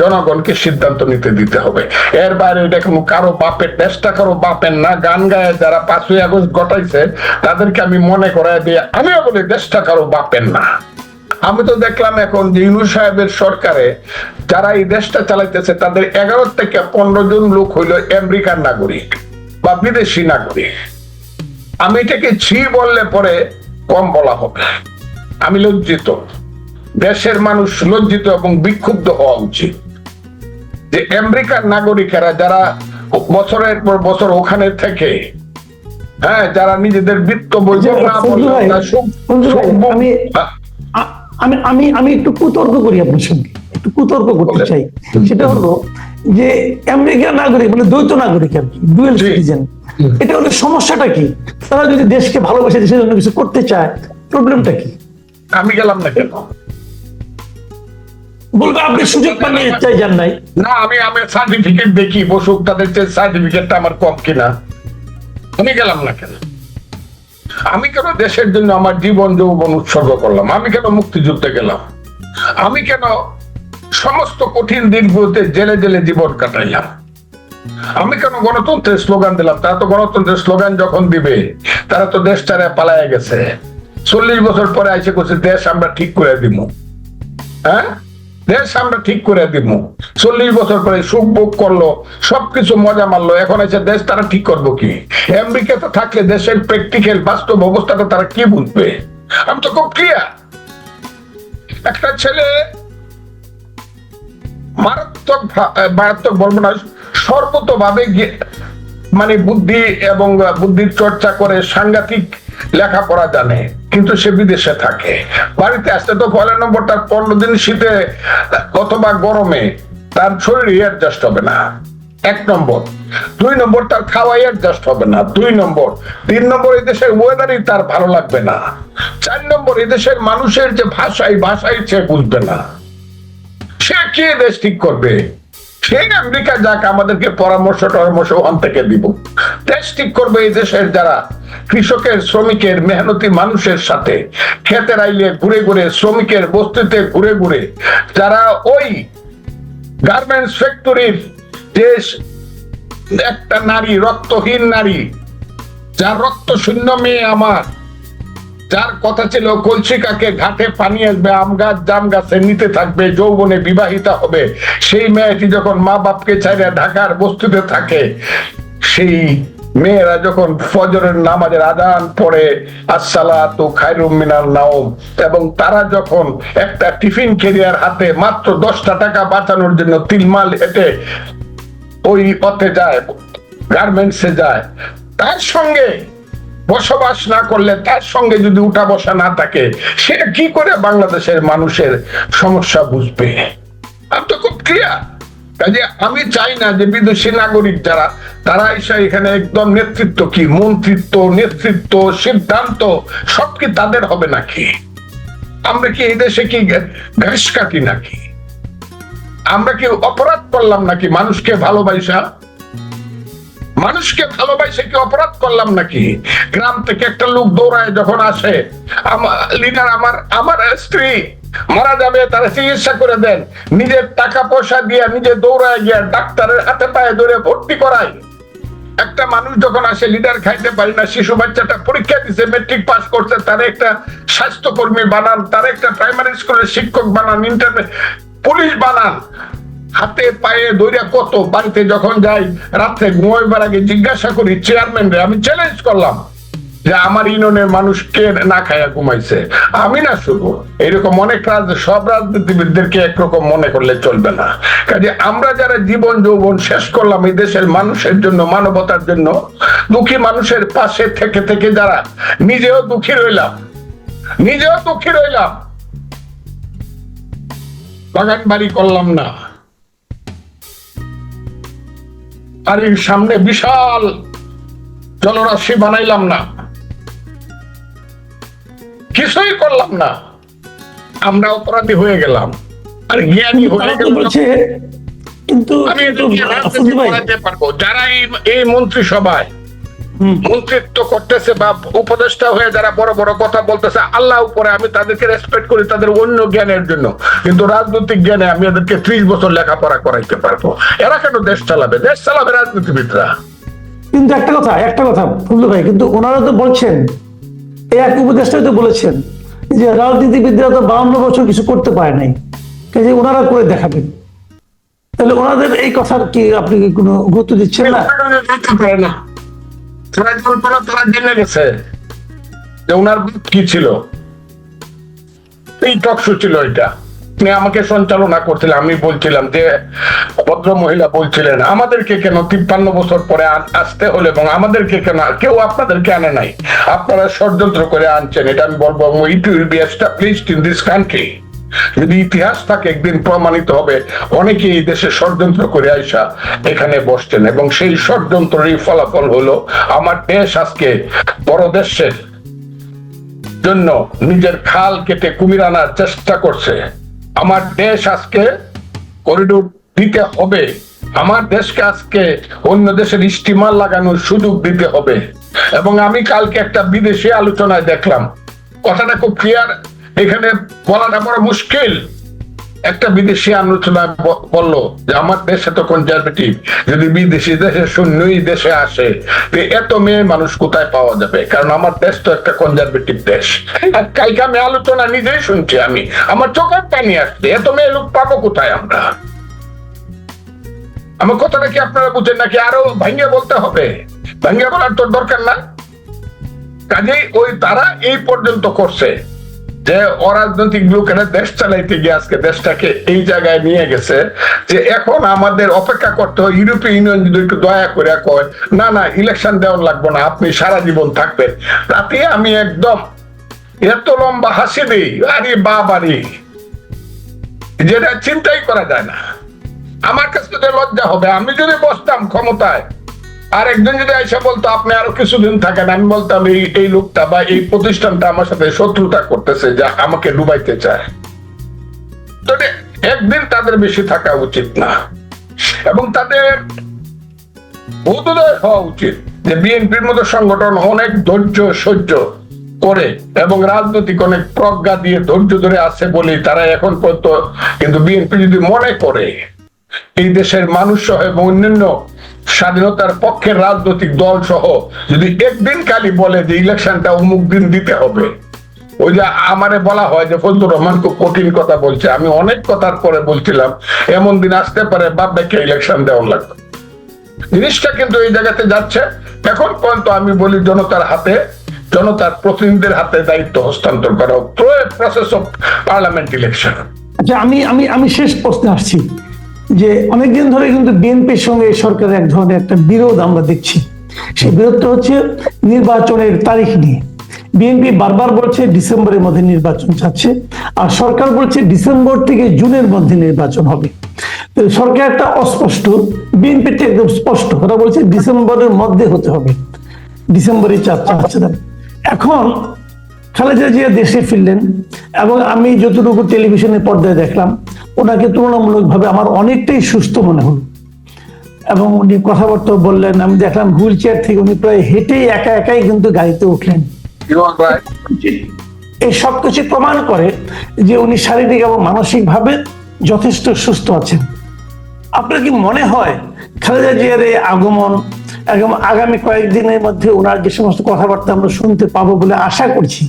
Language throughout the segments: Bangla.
জনগণকে সিদ্ধান্ত নিতে দিতে হবে। এর বাইরে এটা কোনো কারও বাপের দেশটা, কারও বাপের না। গান গায়ে যারা পাঁচই আগস্ট ঘটাইছে তাদেরকে আমি মনে করাই দিয়ে আমিও বলি, দেশটা কারও বাপের না। আমি তো দেখলাম এখন যে ইনু সাহেবের সরকারে যারা এই দেশটা চালাইতেছে, তাদের এগারো থেকে পনেরো জন লোক হইল আমেরিকার নাগরিক বা বিদেশি নাগরিক। আমি এটাকে ছি বললে পরে কম বলা হবে। আমি লজ্জিত। দেশের মানুষ লজ্জিত এবং বিক্ষুব্ধ হওয়া উচিত। যে আমেরিকার নাগরিকেরা যারা বছরের পর বছর ওখানে থেকে হ্যাঁ যারা নিজেদের বৃত্ত সুখ- আমি- আ- আমি আমি আমি একটু কুতর্ক করি আপনার সঙ্গে একটু কুতর্ক করতে চাই। সেটা হলো যে আমেরিকার নাগরিক মানে দ্বৈত নাগরিক আর কি ডুয়েল সিটিজেন এটা হলো সমস্যাটা কি? তারা যদি দেশকে ভালোবাসে দেশের জন্য কিছু করতে চায় প্রবলেমটা কি? আমি গেলাম না কেন? বলবে আপনি সুযোগ যান নাই। না, আমি আমি সার্টিফিকেট দেখি, বসুক, তাদের সার্টিফিকেটটা আমার কম কিনা। আমি গেলাম না কেন? আমি কেন দেশের জন্য আমার জীবন যৌবন উৎসর্গ করলাম? আমি কেন মুক্তিযুদ্ধে গেলাম? আমি কেন সমস্ত কঠিন দিনগুলোতে জেলে জেলে জীবন কাটাইলাম? আমি কেন গণতন্ত্রের স্লোগান দিলাম? তারা তো গণতন্ত্রের স্লোগান যখন দিবে, তারা তো দেশ দেশটারে পালায় গেছে। চল্লিশ বছর পরে আইসে করছে দেশ আমরা ঠিক করে দিব হ্যাঁ? দেশ আমরা ঠিক করে দিব। চল্লিশ বছর পরে সুখ ভোগ করল, সবকিছু মজা মারলো, এখন এসে দেশ তারা ঠিক করব কি? আমেরিকাতে থাকলে দেশের প্র্যাকটিক্যাল বাস্তব অবস্থাটা তারা কি বুঝবে? আমি তো খুব ক্লিয়ার একটা ছেলে মারাত্মক মারাত্মক বলব না সর্বতভাবে মানে বুদ্ধি এবং বুদ্ধির চর্চা করে, সাংঘাতিক লেখাপড়া জানে, কিন্তু সে বিদেশে থাকে। বাড়িতে আসতে তো পয়লা নম্বর তার পনেরো দিন শীতে অথবা গরমে তার শরীর অ্যাডজাস্ট হবে না। এক নম্বর। দুই নম্বর, তার খাওয়া অ্যাডজাস্ট হবে না। দুই নম্বর। তিন নম্বর, এই দেশের ওয়েদারই তার ভালো লাগবে না। চার নম্বর, এই দেশের মানুষের যে ভাষা এই ভাষাই সে বুঝবে না। সে কে দেশ ঠিক করবে? সে আমেরিকা যাক, আমাদেরকে পরামর্শ, টরামর্শ ওখান থেকে দিব। দেশ ঠিক করবে এই দেশের যারা কৃষকের, শ্রমিকের, মেহনতি মানুষের সাথে খেতের আইলে ঘুরে ঘুরে, শ্রমিকের বস্তিতে ঘুরে ঘুরে, যারা ওই গার্মেন্টস ফ্যাক্টরির যে একটা নারী, রক্তহীন নারী, যার রক্ত শূন্য মেয়ে আমার যার কথা ছিল, কলসিকাকে ঘাটে পানি আসবে, আম গাছ, জাম গাছে নিতে থাকবে, যৌবনে বিবাহিতা হবে। সেই মেয়েটি যখন মা বাপকে ছাইরে ঢাকার বস্তুতে থাকে, সেই মেয়েরা যখন ফজরের নামাজের আজান পড়ে, আসসালাতু খায়রুম মিনাল নাওম, এবং তারা যখন একটা টিফিন কেরিয়ার হাতে মাত্র দশটা টাকা বাঁচানোর জন্য তিলমাল হেঁটে ওই পথে যায়, গার্মেন্টসে যায়, তার সঙ্গে বসবাস না করলে তার সঙ্গে যদি উঠা বসা না থাকে, সে কি করে বাংলাদেশের মানুষের সমস্যা বুঝবে? আমি তো খুব ক্লিয়ার কাজে আমি চাই না যে বিদেশি নাগরিক যারা, তারা এসে এখানে একদম নেতৃত্ব কি? মন্ত্রিত্ব, নেতৃত্ব, সিদ্ধান্ত সব কি তাদের হবে নাকি? আমরা কি এই দেশে কি ঘাস কাটি নাকি? আমরা কি অপরাধ করলাম নাকি? মানুষকে ভালোবাসা মানুষকে ভালোবাসে কি অপরাধ করলাম নাকি? গ্রাম থেকে একটা লোক দৌড়ায় যখন আসে লিডার আমার আমার স্ত্রী মারা যাবে, তারা চিকিৎসা করে দেন। নিজের টাকা পয়সা দিয়ে নিজে দৌড়ায় গিয়ে ডাক্তারের হাতে পায়ে ধরে ভর্তি করায়। একটা মানুষ যখন আসে, লিডার খাইতে পারি না, শিশু বাচ্চাটা পরীক্ষা দিছে মেট্রিক পাস করছে, তার একটা স্বাস্থ্যকর্মী বানান, তার একটা প্রাইমারি স্কুলের শিক্ষক বানান ইন্টারনেট পুলিশ বানান। হাতে পায়ে দৌড়া কত বাড়িতে যখন যাই, রাত্রে ঘুমাইবার আগে জিজ্ঞাসা করি চেয়ারম্যান রে, আমি চ্যালেঞ্জ করলাম যে আমার ইউনিয়নের মানুষ কে না খায়া ঘুমাইছে? আমি না শুধু, এরকম অনেক রাজ, সব রাজনীতিবিদদেরকে একরকম মনে করলে চলবে না। কাজে আমরা যারা জীবন যৌবন শেষ করলাম এই দেশের মানুষের জন্য, মানবতার জন্য, দুঃখী মানুষের পাশে থেকে থেকে যারা নিজেও দুঃখী রইলাম, নিজেও দুঃখী রইলাম বাগান বাড়ি করলাম না। আর এই সামনে বিশাল জলরাশি বানাইলাম না। কিছুই করলাম না। আমরা অপরাধী হয়ে গেলাম। আর জ্ঞানী হয়ে গেলাম। কিন্তু আমি পারব। যারা এই এই মন্ত্রিসভায় মন্ত্রিত্ব করতেছে বা উপদেষ্টা হয়ে যারা বড় বড় কথা বলতেছে আল্লাহ উপরে আমি তাদেরকে রেসপেক্ট করি তাদের অন্য জ্ঞানের জন্য। কিন্তু রাজনৈতিক জ্ঞানে আমি এদেরকে ত্রিশ বছর লেখাপড়া করাইতে পারব। এরা কেন দেশ চালাবে? দেশ চালাবে রাজনীতিবিদরা। কিন্তু একটা কথা একটা কথা ফুল্লু ভাই কিন্তু ওনারা তো বলছেন এই এক উপদেষ্টাই তো বলেছেন যে রাজনীতিবিদরা তো বাউন্ন বছর কিছু করতে পারে নাই। কাজে ওনারা করে দেখাবেন। তাহলে ওনাদের এই কথার কি আপনি কি কোনো গুরুত্ব দিচ্ছেন না? দিতে পারে না। তারা তারা জেনে গেছে। যে কি ছিল? এই টকশো ছিল এটা আপনি আমাকে সঞ্চালনা করছিলেন, আমি বলছিলাম যে ভদ্র মহিলা বলছিলেন, আমাদেরকে কেন তিপ্পান্ন বছর পরে আসতে হলো এবং আমাদেরকে কেন কেউ আপনাদেরকে আনে নাই? আপনারা ষড়যন্ত্র করে আনছেন, এটা আমি বলব it will be established in this country যদি ইতিহাস থাকে একদিন প্রমাণিত হবে, অনেকে এই দেশে ষড়যন্ত্র করে আইসা এখানে বসছেন এবং সেই ষড়যন্ত্রেরই ফলাফল হলো, আমার দেশ আজকে বড় দেশের জন্য নিজের খাল কেটে কুমির আনার চেষ্টা করছে। আমার দেশ আজকে করিডোর দিতে হবে। আমার দেশকে আজকে অন্য দেশের স্টিমার লাগানোর সুযোগ দিতে হবে। এবং আমি কালকে একটা বিদেশি আলোচনায় দেখলাম। কথাটা খুব ক্লিয়ার এখানে বলাটা বড় মুশকিল। একটা বিদেশি আলোচনায় বলল যে, আমার দেশ এত কনজারভেটিভ যদি বিদেশি দেশের সৈন্যই দেশে আসে এত মেয়ে মানুষ কোথায় পাওয়া যাবে? কারণ আমার দেশ তো একটা কনজারভেটিভ দেশ। কালকে আমি আলোচনা নিজেই শুনছি আমি। আমার চোখের পানি আসছে, এত মেয়ে লোক পাবো কোথায় আমরা? আমার কথাটা কি আপনারা বুঝেন নাকি আরও ভাঙ্গে বলতে হবে? ভাঙ্গে বলার তোর দরকার না। কাজেই ওই তারা এই পর্যন্ত করছে। যে অরাজনৈতিক লোকেরা দেশ চালাইতে গিয়ে আজকে দেশটাকে এই জায়গায় নিয়ে গেছে যে এখন আমাদের অপেক্ষা করতে হয়, ইউরোপীয় ইউনিয়ন যদি একটু দয়া করে কয়, না না ইলেকশন দেওয়ার লাগবে না, আপনি সারা জীবন থাকবেন। তাতে আমি একদম এত লম্বা হাসি দিই, আরে বাবারি যেটা চিন্তাই করা যায় না। আমার কাছে লজ্জা হবে, আমি যদি বসতাম ক্ষমতায় আর একজন যদি এসে বলতো, আপনি আরও কিছুদিন থাকেন, আমি বলতাম, এই এই লোকটা বা এই প্রতিষ্ঠানটা আমার সাথে শত্রুতা করতেছে, যা আমাকে ডুবাইতে চায়। একদিন তাদের বেশি থাকা উচিত না। এবং তাদের হওয়া উচিত যে বিএনপির মতো সংগঠন অনেক ধৈর্য, সহ্য করে এবং রাজনৈতিক অনেক প্রজ্ঞা দিয়ে ধৈর্য ধরে আছে বলেই তারা এখন পর্যন্ত কিন্তু বিএনপি যদি মনে করে, এই দেশের মানুষ সহ এবং অন্যান্য স্বাধীনতার পক্ষের রাজনৈতিক দল সহ যদি একদিন খালি বলে যে ইলেকশনটা অমুক দিন দিতে হবে, ওই যে আমারে বলা হয় যে ফজলুর রহমান খুব কঠিন কথা বলছে। আমি অনেক কথার পরে বলছিলাম, এমন দিন আসতে পারে বাপ ইলেকশন দেওয়ার লাগবে। জিনিসটা কিন্তু এই জায়গাতে যাচ্ছে। এখন পর্যন্ত আমি বলি জনতার হাতে, জনতার প্রতিনিধিদের হাতে দায়িত্ব হস্তান্তর করা হোক। প্রসেস অফ পার্লামেন্ট ইলেকশন আমি আমি আমি শেষ প্রশ্নে আসছি। যে অনেকদিন ধরে কিন্তু বিএনপির সঙ্গে সরকারের এক ধরনের একটা বিরোধ আমরা দেখছি। সেই বিরোধটা হচ্ছে নির্বাচনের তারিখ নিয়ে। বিএনপি বারবার বলছে ডিসেম্বরের মধ্যে নির্বাচন চাচ্ছে আর সরকার বলছে ডিসেম্বর থেকে জুনের মধ্যে নির্বাচন হবে। সরকার একটা অস্পষ্ট, বিএনপিটা একদম স্পষ্ট ওরা বলছে ডিসেম্বরের মধ্যে হতে হবে। ডিসেম্বরে চাচ্ছে না। এখন খালেদা জিয়া দেশে ফিরলেন এবং আমি যতটুকু টেলিভিশনের পর্দায় দেখলাম ওনাকে তুলনামূলকভাবে আমার অনেকটাই সুস্থ মনে হলো। এবং উনি কথাবার্তা বললেন আমি দেখলাম হুইল চেয়ার থেকে উনি প্রায় হেঁটেই একা একাই কিন্তু গাড়িতে উঠলেন। এই সব কিছু প্রমাণ করে যে উনি শারীরিক এবং মানসিকভাবে যথেষ্ট সুস্থ আছেন। আপনার কি মনে হয় খালেদা জিয়ার এই আগমন এবং আগামী কয়েকদিনের মধ্যে ওনার যে সমস্ত কথাবার্তা আমরা শুনতে পাবো বলে আশা করছি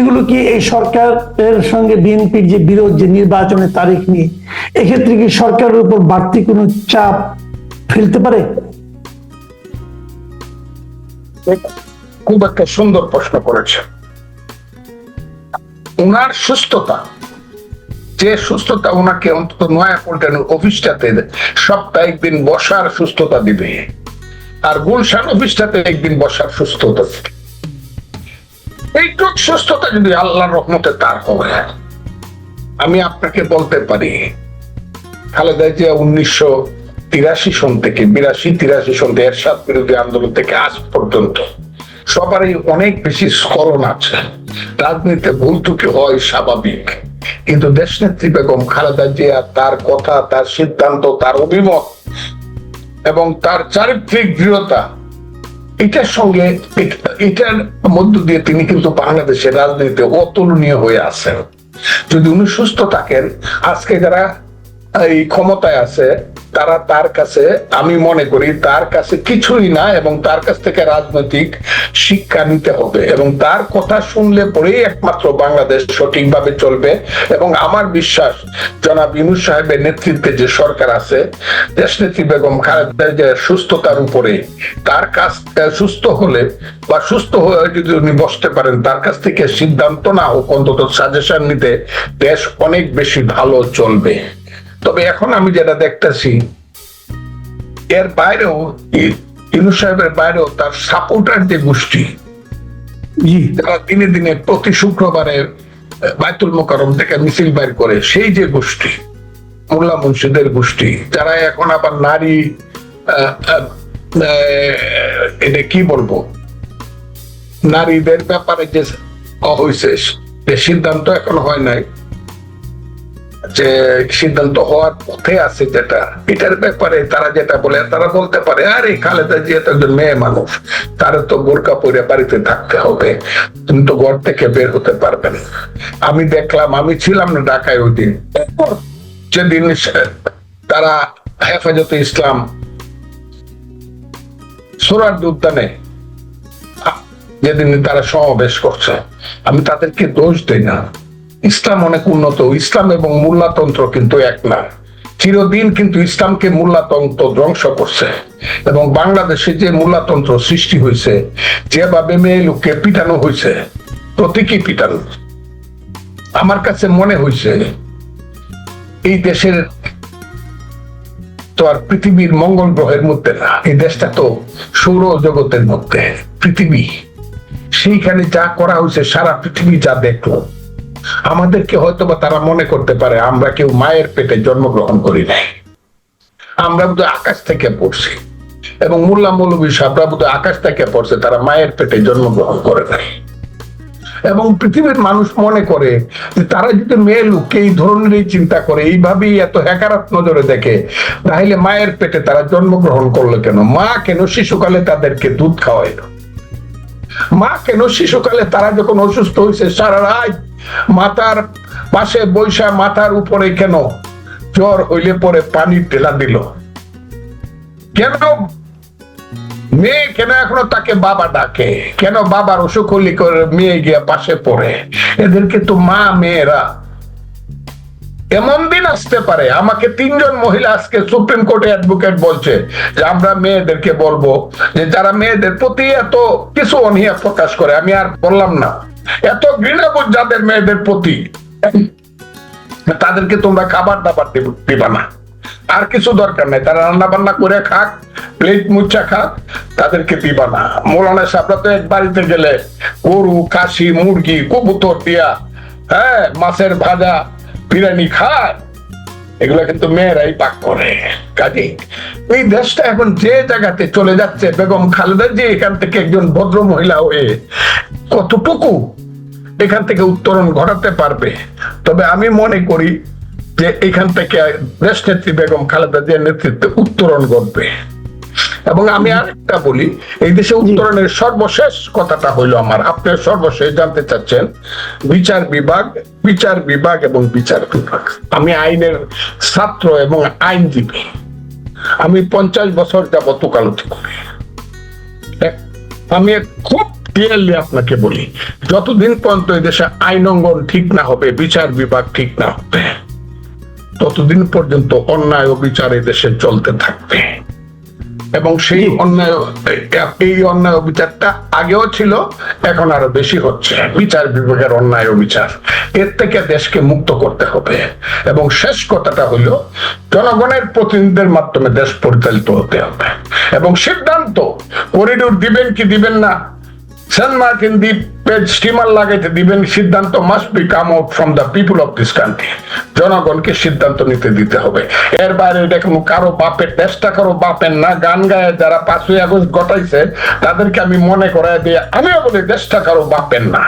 সেগুলো কি এই সরকারের সঙ্গে বিএনপির যে বিরোধ, যে নির্বাচনের তারিখ নিয়ে, এক্ষেত্রে কি সরকারের উপর বাড়তি কোনো চাপ ফেলতে পারে? খুব একটা সুন্দর প্রশ্ন ওনার সুস্থতা, যে সুস্থতা ওনাকে অন্তত নয়া পল্টনের অফিসটাতে সপ্তাহে একদিন বসার সুস্থতা দিবে। আর গুলশান অফিসটাতে একদিন বসার সুস্থতা দিবে। এইটুক সুস্থতা যদি আল্লাহর রহমতে তার হবে আমি আপনাকে বলতে পারি, খালেদা জিয়া উনিশশো তিরাশি সন থেকে, বিরাশি তিরাশি সন থেকে এরশাদ বিরোধী আন্দোলন থেকে আজ পর্যন্ত সবারই অনেক বেশি স্মরণ আছে। রাজনীতিতে ভুল ত্রুটি হয় স্বাভাবিক। কিন্তু দেশ নেত্রী বেগম খালেদা জিয়া তার কথা, তার সিদ্ধান্ত, তার অভিমত এবং তার চারিত্রিক দৃঢ়তা এটার সঙ্গে এটার মধ্য দিয়ে তিনি কিন্তু বাংলাদেশের রাজনীতিতে অতুলনীয় হয়ে আছেন। যদি উনি সুস্থ থাকেন, আজকে যারা এই ক্ষমতায় আছে, তারা তার কাছে, আমি মনে করি তার কাছে কিছুই না এবং তার কাছ থেকে রাজনৈতিক শিক্ষা নিতে হবে এবং তার কথা শুনলে পরেই একমাত্র বাংলাদেশ সঠিকভাবে চলবে এবং আমার বিশ্বাস জনাব ইউনুস সাহেবের নেতৃত্বে যে সরকার আছে দেশ দেশনেত্রী বেগম খালেদার যে সুস্থতার উপরে, তার কাছ সুস্থ হলে বা সুস্থ হয়ে যদি উনি বসতে পারেন, তার কাছ থেকে সিদ্ধান্ত না হোক, অন্তত সাজেশন নিতে দেশ অনেক বেশি ভালো চলবে। তবে এখন আমি যেটা দেখতেছি এর বাইরেও ই- ইউনুস সাহেবের বাইরেও তার সাপোর্টার যে গোষ্ঠী যারা দিনে দিনে প্রতি শুক্রবারে আহ, বাইতুল মোকারম থেকে মিছিল বাইর করে সেই যে গোষ্ঠী মোল্লা মুন্সিদের গোষ্ঠী যারা এখন আবার নারী এটা কি বলব? নারীদের ব্যাপারে যে হয়েছে সিদ্ধান্ত এখন হয় নাই। যে সিদ্ধান্ত হওয়ার পথে আছে যেটা, এটার ব্যাপারে তারা যেটা বলে, তারা বলতে পারে, আরে, খালেদা জিয়া তো একজন মেয়ে মানুষ, তার তো বোরকা পরে বাড়িতে থাকতে হবে, তুমি তো ঘর থেকে বের হতে পারবেন আমি দেখলাম, আমি ছিলাম না ঢাকায় ওই দিন। যেদিন তারা হেফাজতে ইসলাম সোরার উদ্যানে যেদিন তারা সমাবেশ করছে, আমি তাদেরকে দোষ দিই না। ইসলাম অনেক উন্নত। ইসলাম এবং মূল্যতন্ত্র কিন্তু এক না। চিরদিন কিন্তু ইসলামকে মূল্যতন্ত্র ধ্বংস করছে। এবং বাংলাদেশে যে মূল্যতন্ত্র সৃষ্টি হয়েছে, যেভাবে মেয়ে লোককে পিটানো হয়েছে, প্রতীকী পিটানো। আমার কাছে মনে হয়েছে, এই দেশের তো আর পৃথিবীর মঙ্গল গ্রহের মধ্যে না, এই দেশটা তো সৌর জগতের মধ্যে, পৃথিবী। সেইখানে যা করা হয়েছে, সারা পৃথিবী যা দেখল। আমাদেরকে হয়তো বা তারা মনে করতে পারে, আমরা কেউ মায়ের পেটে জন্মগ্রহণ করি নাই। আমরা বোধ আকাশ থেকে পড়ছি। এবং মোল্লা মৌলবী সাহরা বোধ আকাশ থেকে পড়ছে, তারা মায়ের পেটে জন্মগ্রহণ করে নাই। এবং পৃথিবীর মানুষ মনে করে যে তারা যদি মেয়ে লোককে এই ধরনেরই চিন্তা করে, এইভাবেই এত হ্যাকারাত নজরে দেখে, তাহলে মায়ের পেটে তারা জন্মগ্রহণ করল কেন? মা কেন শিশুকালে তাদেরকে দুধ খাওয়াইলো? মা কেন শিশুকালে তারা যখন অসুস্থ হয়েছে সারা রাত মাথার পাশে বৈশা মাথার উপরে কেন জ্বর হইলে পরে পানি ঢেলা দিল? কেন মেয়ে কেন এখনও তাকে বাবা ডাকে? কেন বাবার অসুখ হলি করে মেয়ে গিয়া পাশে পড়ে? এদেরকে তো মা মেয়েরা এমন দিন আসতে পারে, আমাকে তিনজন মহিলা আজকে সুপ্রিম কোর্টে অ্যাডভোকেট বলছে যে আমরা মেয়েদেরকে বলব যে যারা মেয়েদের প্রতি এত কিছু অনীহা প্রকাশ করে, আমি আর বললাম না। এত ঘৃণাবোধ যাদের মেয়েদের প্রতি, তাদেরকে তোমরা খাবার দাবার দিবা না। আর কিছু দরকার নাই, তারা রান্না বান্না করে খাক প্লেট মুচ্ছা খাক, তাদেরকে দিবা না। মৌলানা সাহেবরা তো এক বাড়িতে গেলে গরু কাশি মুরগি, কবুতর দিয়া হ্যাঁ মাছের ভাজা বিরিয়ানি খান এগুলো কিন্তু মেয়েরাই পাক করে। কাজে এই দেশটা এখন যে জায়গাতে চলে যাচ্ছে, বেগম খালেদা জি, এখান থেকে একজন ভদ্র মহিলা হয়ে কতটুকু এখান থেকে উত্তরণ ঘটাতে পারবে? তবে আমি মনে করি যে এখান থেকে দেশ নেত্রী বেগম খালেদা জিয়ার নেতৃত্বে উত্তরণ ঘটবে। এবং আমি আরেকটা বলি এই দেশে উত্তরণের সর্বশেষ কথাটা হইল আমার। আপনি সর্বশেষ জানতে চাচ্ছেন বিচার বিভাগ বিচার বিভাগ এবং বিচার বিভাগ। আমি আইনের ছাত্র এবং আইনজীবী। আমি পঞ্চাশ বছর যাবত ওকালতি করি। আমি খুব ক্লিয়ারলি আপনাকে বলি যতদিন পর্যন্ত এই দেশে আইন অঙ্গন ঠিক না হবে বিচার বিভাগ ঠিক না হবে ততদিন পর্যন্ত অন্যায় ও বিচার এই দেশে চলতে থাকবে। এবং সেই অন্যায় এই অন্যায় অবিচারটা বিচারটা আগেও ছিল এখন আরও বেশি হচ্ছে। বিচার বিভাগের অন্যায় অবিচার বিচার। এর থেকে দেশকে মুক্ত করতে হবে। এবং শেষ কথাটা হলো জনগণের প্রতিনিধিদের মাধ্যমে দেশ পরিচালিত হতে হবে। এবং সিদ্ধান্ত করিডোর দিবেন কি দিবেন না সেন্ট মার্টিন দ্বীপে স্টিমার লাগাইতে দিবেন, সিদ্ধান্ত must be come out from the people of this country জনগণকে সিদ্ধান্ত নিতে দিতে হবে। এর বাইরে এটা কোনো কারও বাপের দেশটা কারও, বাপের না গান গায়ে, যারা পাঁচই আগস্ট ঘটাইছে তাদেরকে আমি মনে করাই দিয়ে, আমিও বলি দেশটা কারও, বাপের না।